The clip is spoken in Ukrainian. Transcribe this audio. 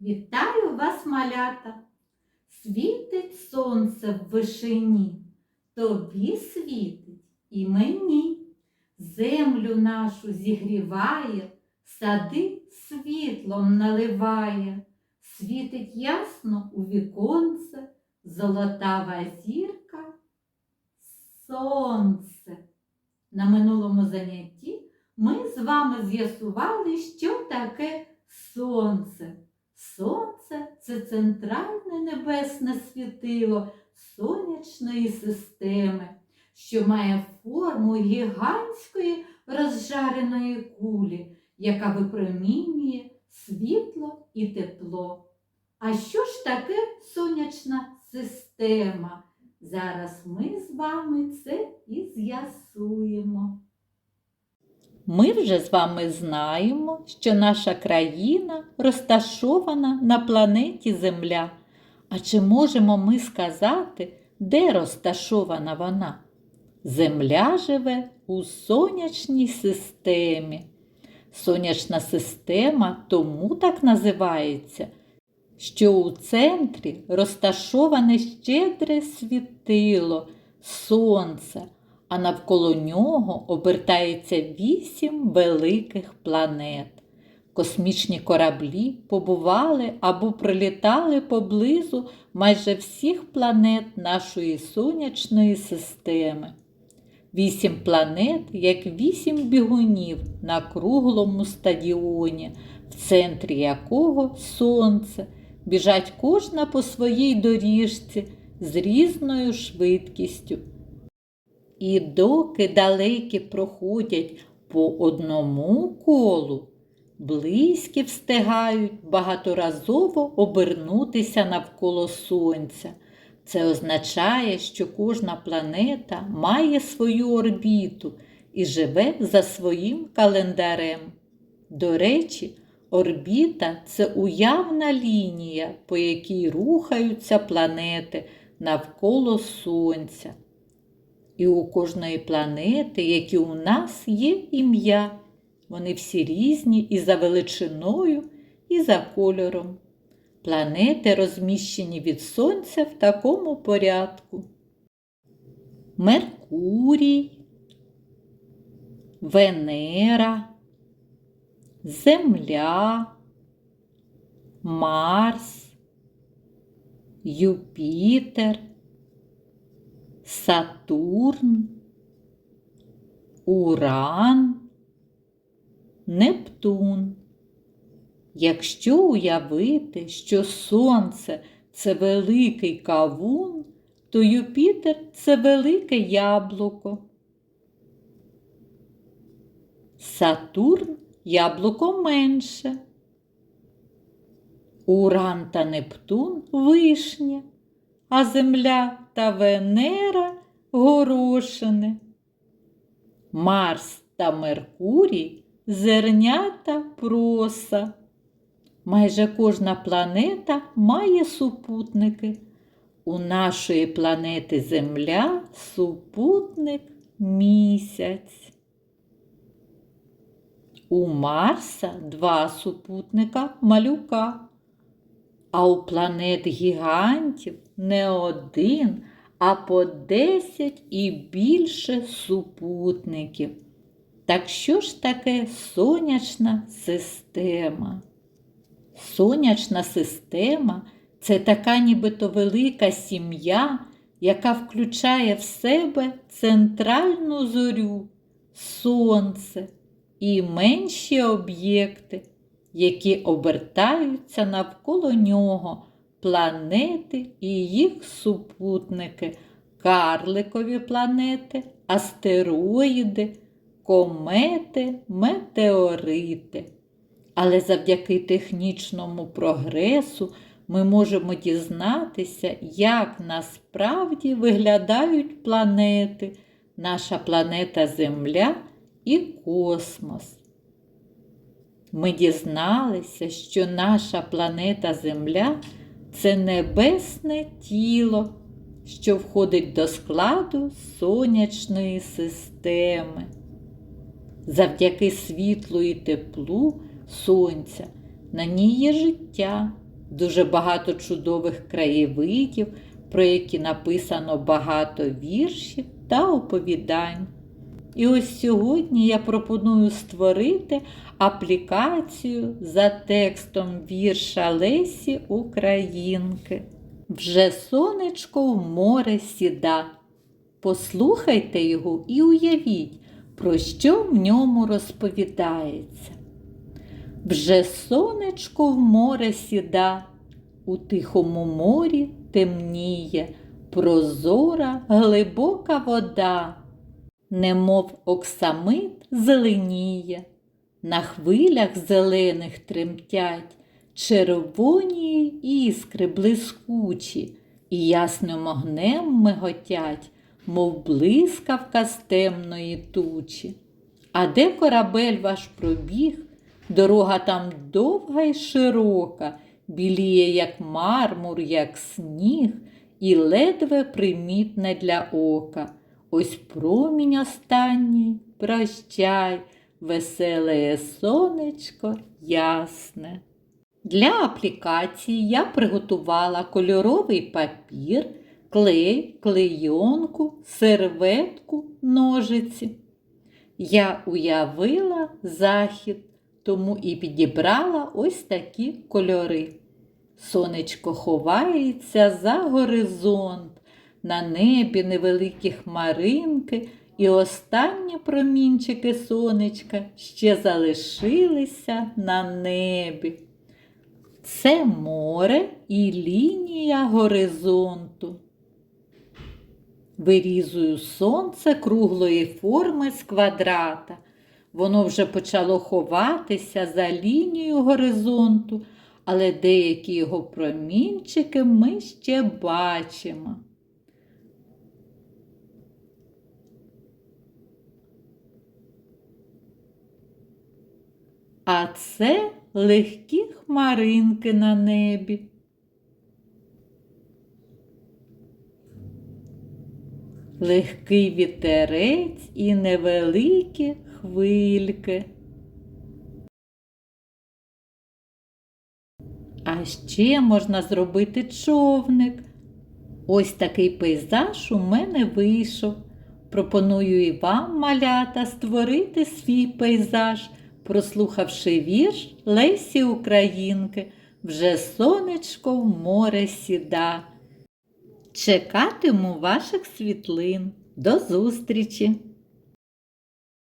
Вітаю вас, малята! Світить сонце в вишині, тобі світить і мені. Землю нашу зігріває, сади світлом наливає, світить ясно у віконце, золотава зірка, сонце. На минулому занятті ми з вами з'ясували, що таке сонце. Сонце це центральне небесне світило сонячної системи, що має форму гігантської розжареної кулі, яка випромінює світло і тепло. А що ж таке сонячна система? Зараз ми з вами це і з'ясуємо. Ми вже з вами знаємо, що наша країна розташована на планеті Земля. А чи можемо ми сказати, де розташована вона? Земля живе у сонячній системі. Сонячна система тому так називається, що у центрі розташоване щедре світило, сонце а навколо нього обертається вісім великих планет. Космічні кораблі побували або прилітали поблизу майже всіх планет нашої сонячної системи. Вісім планет, як вісім бігунів на круглому стадіоні, в центрі якого сонце, біжать кожна по своїй доріжці з різною швидкістю. І доки далекі проходять по одному колу, близькі встигають багаторазово обернутися навколо Сонця. Це означає, що кожна планета має свою орбіту і живе за своїм календарем. До речі, орбіта це уявна лінія, по якій рухаються планети навколо Сонця. І у кожної планети, як і у нас, є ім'я. Вони всі різні і за величиною, і за кольором. Планети розміщені від Сонця в такому порядку. Меркурій, Венера, Земля, Марс, Юпітер. Сатурн, Уран, Нептун. Якщо уявити, що Сонце це великий кавун, то Юпітер це велике яблуко. Сатурн яблуко менше. Уран та Нептун вишня а Земля та Венера горошини. Марс та Меркурій зернята проса. Майже кожна планета має супутники. У нашої планети Земля супутник місяць. У Марса два супутника малюка. А у планет гігантів не один, а по десять і більше супутників. Так що ж таке сонячна система? Сонячна система це така нібито велика сім'я, яка включає в себе центральну зорю, сонце і менші об'єкти які обертаються навколо нього, планети і їх супутники, карликові планети, астероїди, комети, метеорити. Але завдяки технічному прогресу ми можемо дізнатися, як насправді виглядають планети, наша планета Земля і космос ми дізналися, що наша планета Земля це небесне тіло, що входить до складу сонячної системи. Завдяки світлу і теплу сонця на ній є життя, дуже багато чудових краєвидів, про які написано багато віршів та оповідань. І ось сьогодні я пропоную створити аплікацію за текстом вірша Лесі Українки. Вже сонечко в море сіда. Послухайте його і уявіть, про що в ньому розповідається. Вже сонечко в море сіда, у тихому морі темніє, прозора глибока вода, немов оксамит зеленіє, на хвилях зелених тремтять червоні іскри блискучі і ясним огнем миготять, мов блискавка з темної тучі. А де корабель ваш пробіг, дорога там довга й широка, біліє, як мармур, як сніг, і ледве примітне для ока. Ось промінь останній, прощай, веселе сонечко ясне. Для аплікації я приготувала кольоровий папір, клей, клейонку, серветку, ножиці. Я уявила захід, тому і підібрала ось такі кольори. Сонечко ховається за горизонт, на небі невеликі хмаринки, і останні промінчики сонечка ще залишилися на небі. Це море і лінія горизонту. Вирізую сонце круглої форми з квадрата. Воно вже почало ховатися за лінією горизонту, але деякі його промінчики ми ще бачимо. А це легкі хмаринки на небі. Легкий вітерець і невеликі хвильки. А ще можна зробити човник. Ось такий пейзаж у мене вийшов. Пропоную і вам, малята, створити свій пейзаж, прослухавши вірш Лесі Українки, вже сонечко в море сіда. Чекатиму ваших світлин. До зустрічі!